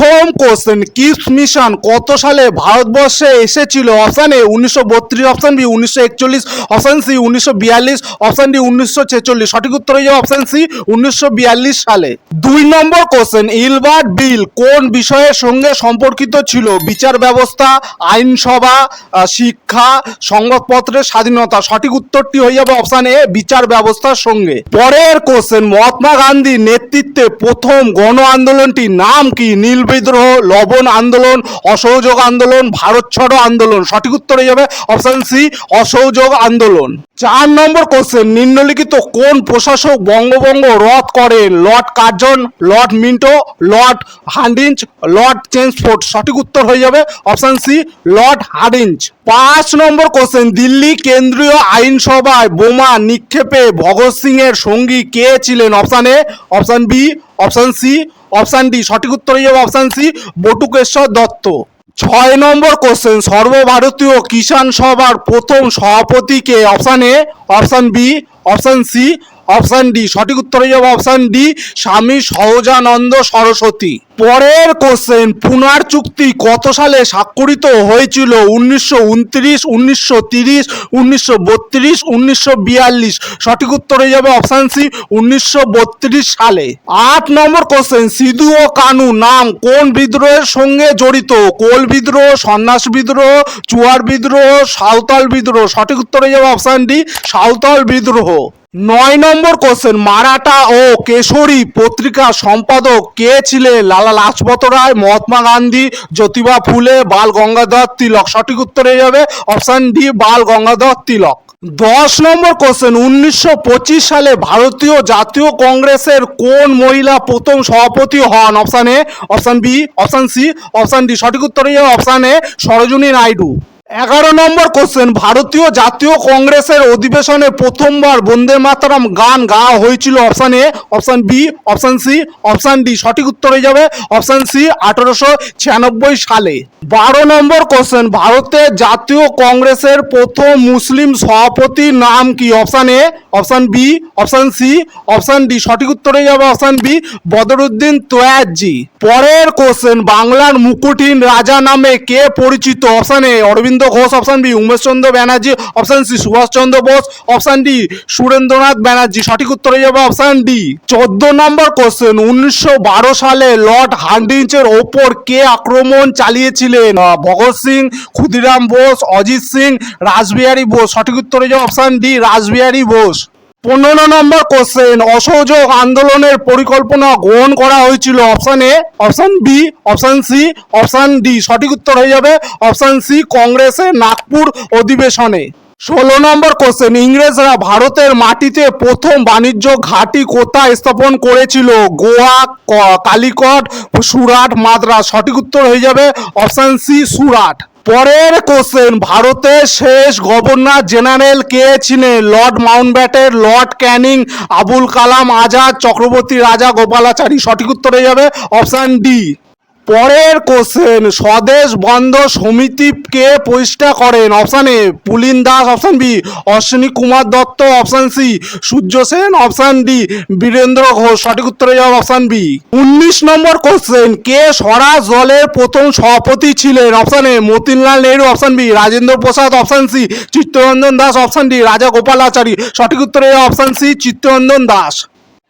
প্রথম question, keeps mission কত সালে ভারতবর্ষে এসেছিল? অপশান এ উনিশশো বত্রিশ, অপশান বি উনিশশো একচল্লিশ, অপশান সি উনিশশো বিয়াল্লিশ, অপশান ডি উনিশশো ছেচল্লিশ। সঠিক উত্তর হয়ে যাবে অপশান সি উনিশশো বিয়াল্লিশ সালে। দুই নম্বর কোশ্চেন, ইলবার্ট বিল কোন বিষয়ের সঙ্গে সম্পর্কিত ছিল? বিচার ব্যবস্থা, আইনসভা শিক্ষা, সংবাদপত্রের স্বাধীনতা। সঠিক উত্তরটি হয়ে যাবে অপশান এ, বিচার ব্যবস্থার সঙ্গে। পরের কোশ্চেন, মহাত্মা গান্ধীর নেতৃত্বে প্রথম গণ আন্দোলনটির নাম কি? নীল বিদ্রোহ, লবণ আন্দোলন, অসহযোগ আন্দোলন, ভারত ছাড়ো আন্দোলন। সঠিক উত্তর হয়ে যাবে অপশান সি, অসহযোগ আন্দোলন। চার নম্বর কোশ্চেন নিম্নলিখিত কোন প্রশাসক বঙ্গভঙ্গ রদ করেন Lord Curzon Lord Minto Lord Hardinge Lord Chelmsford? সঠিক উত্তর হয়ে যাবে অপশান সি লর্ড হার্ডিঞ্চ পাঁচ নম্বর কোশ্চেন দিল্লি কেন্দ্রীয় আইনসভায় বোমা নিক্ষেপে ভগৎ সিং এর সঙ্গী কে ছিলেন? Option A option B option C option D সঠিক উত্তর হয়ে যাবে অপশান সি বটুকেশ্বর দত্ত। ছয় নম্বর কোশ্চেন সর্বভারতীয় কিষাণ সভার প্রথম সভাপতিকে option A option B option C option D, সঠিক উত্তর হয়ে যাবে অপশান ডি, স্বামী সহজানন্দ সরস্বতী। পরের কোশ্চেন পুনার চুক্তি কত সালে স্বাক্ষরিত হয়েছিল? উনিশশো উনত্রিশ, উনিশশো তিরিশ, উনিশশো বত্রিশ, উনিশশো বিয়াল্লিশ। সঠিক উত্তর উনিশশো বত্রিশ সালে। আট নম্বর কোশ্চেন সিধু ও কানু নাম কোন বিদ্রোহের সঙ্গে জড়িত? কোল বিদ্রোহ, সন্ন্যাস বিদ্রোহ, চুয়ার বিদ্রোহ, সাঁওতাল বিদ্রোহ? সঠিক উত্তর হয়ে যাবে অপশান ডি, সাঁওতাল বিদ্রোহ। নয় নম্বর কোশ্চেন মারাঠা ও কেশরী পত্রিকা সম্পাদক কে ছিলেন লালা লাজপত রায়, মহাত্মা গান্ধী, জ্যোতিবা ফুলে, বাল গঙ্গাধর তিলক। সঠিক উত্তর হয়ে যাবে অপশান ডি বাল গঙ্গাধর তিলক। দশ নম্বর কোশ্চেন উনিশশো পঁচিশ সালে ভারতীয় জাতীয় কংগ্রেসের কোন মহিলা প্রথম সভাপতি হন? Option A option B option C option D সঠিক উত্তর হয়ে যাবে অপশান এ সরোজিনী নাইডু। এগারো নম্বর কোশ্চেন ভারতীয় জাতীয় কংগ্রেসের অধিবেশনে প্রথমবার বন্দে মাতারাম গান গাওয়া হয়েছিল option A option B option C option D সঠিক উত্তর হয়ে যাবে অপশান সি আঠারোশো ছিয়ানব্বই সালে। বারো নম্বর কোশ্চেন ভারতের জাতীয় কংগ্রেসের প্রথম মুসলিম সভাপতির নাম কি? Option A option B option C option D সঠিক উত্তর হয়ে যাবে অপশান বি বদরুদ্দিন তোয়াজি পরের কোশ্চেন বাংলার মুকুটহীন রাজা নামে কে পরিচিত? Option A Aurobindo Ghosh option B Umeshchandra Banerjee option C Subhashchandra Bose option D Surendranath Banerjee. সঠিক উত্তর হয়ে যাবে অপশান ডি চোদ্দ নম্বর কোশ্চেন উনিশশো বারো সালে লর্ড হার্ডিঞ্চের ওপর কে আক্রমণ চালিয়েছিলেন? ভগৎ সিং, ক্ষুদিরাম বোস, অজিত সিং, রাসবিহারী বোস। সঠিক উত্তর হয়ে যাবে অপশান ডি রাসবিহারী বোস। পনেরো নম্বর কোশ্চেন অসহযোগ আন্দোলনের পরিকল্পনা গ্রহণ করা হয়েছিল। Option A option B option C option D সঠিক উত্তর হয়ে যাবে অপশান সি কংগ্রেসের নাগপুর অধিবেশনে। ষোলো নম্বর কোশ্চেন ইংরেজরা ভারতের মাটিতে প্রথম বাণিজ্য ঘাঁটি কোথায় স্থাপন করেছিল? গোয়া কালিকট, সুরাট, মাদ্রাস। সঠিক উত্তর হয়ে যাবে অপশান সি সুরাট। পরের কোশ্চেন ভারতের শেষ গভর্নর জেনারেল কে ছিলেন? Lord Mountbatten Lord Canning, Abul Kalam Azad, Chakravarti Raja, Gopalachari, সঠিক উত্তর হয়ে যাবে অপশান ডি পরের কোশ্চেন স্বদেশ বন্ধ সমিতি কে প্রতিষ্ঠা করেন option A Pulin Das option B Ashwini Kumar Dutta option C Surya Sen option D Birendra Ghosh, সঠিক উত্তরে যাওয়া অপশান বি উনিশ নম্বর কোশ্চেন কে স্বরাজ দলের প্রথম সভাপতি ছিলেন? Option A Motilal Nehru option B Rajendra Prasad option C Chittaranjan Das option D Raja Gopalachari সঠিক উত্তরে অপশান সি চিত্তরঞ্জন দাস।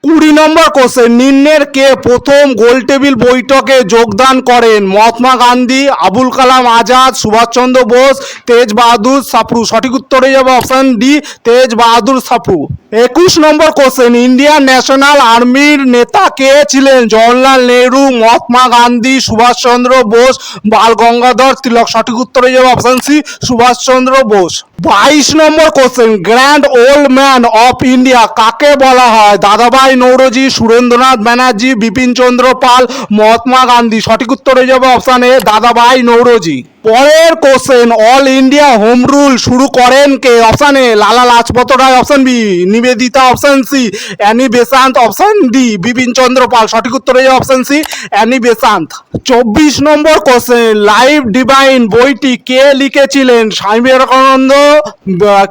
কুড়ি নম্বর কোশ্চেন নিম্নের কে প্রথম গোলটেবিল বৈঠকে যোগদান করেন? মহাত্মা গান্ধী, আবুল কালাম আজাদ, সুভাষচন্দ্র বোস তেজ বাহাদুর সাপরু সঠিক উত্তরে যাবে অপশান ডি তেজ বাহাদুর সাপরু একুশ নম্বর কোশ্চেন, ইন্ডিয়ান ন্যাশনাল আর্মির নেতা কে ছিলেন? জওয়াহরলাল নেহরু, মহাত্মা গান্ধী, সুভাষচন্দ্র বোস, বাল গঙ্গাধর তিলক। সঠিক উত্তরে যাবে অপশান সি সুভাষচন্দ্র বোস। বাইশ নম্বর question, grand old man of India কাকে বলা হয়? দাদাভাই নৌরজি, সুরেন্দ্রনাথ ব্যানার্জি বিপিন চন্দ্র পাল, মহাত্মা গান্ধী। সঠিক উত্তর যাবে অপশান এ দাদাভাই নৌরজি। পরের question all India home rule শুরু করেন কে? Option A Lala Lajpat Rai option B Nivedita option C Annie Besant option D Bipin Chandra Pal সঠিক উত্তর হয়ে অপশান সি অ্যানি বেসান্ত চব্বিশ নম্বর কোশ্চেন লাইভ ডিভাইন বইটি কে লিখেছিলেন? স্বামী বিবেকানন্দ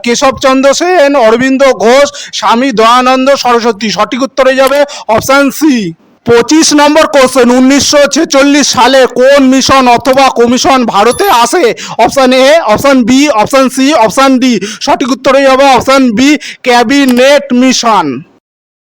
কেশবচন্দ্র সেন, অরবিন্দ ঘোষ, স্বামী দয়ানন্দ সরস্বতী। সঠিক উত্তরে যাবে অপশান সি পঁচিশ নম্বর কোশ্চেন উনিশশো ছেচল্লিশ সালে কোন মিশন অথবা কমিশন ভারতে আসে? Option A option B option C option D সঠিক উত্তরেই হবে অপশান বি ক্যাবিনেট মিশন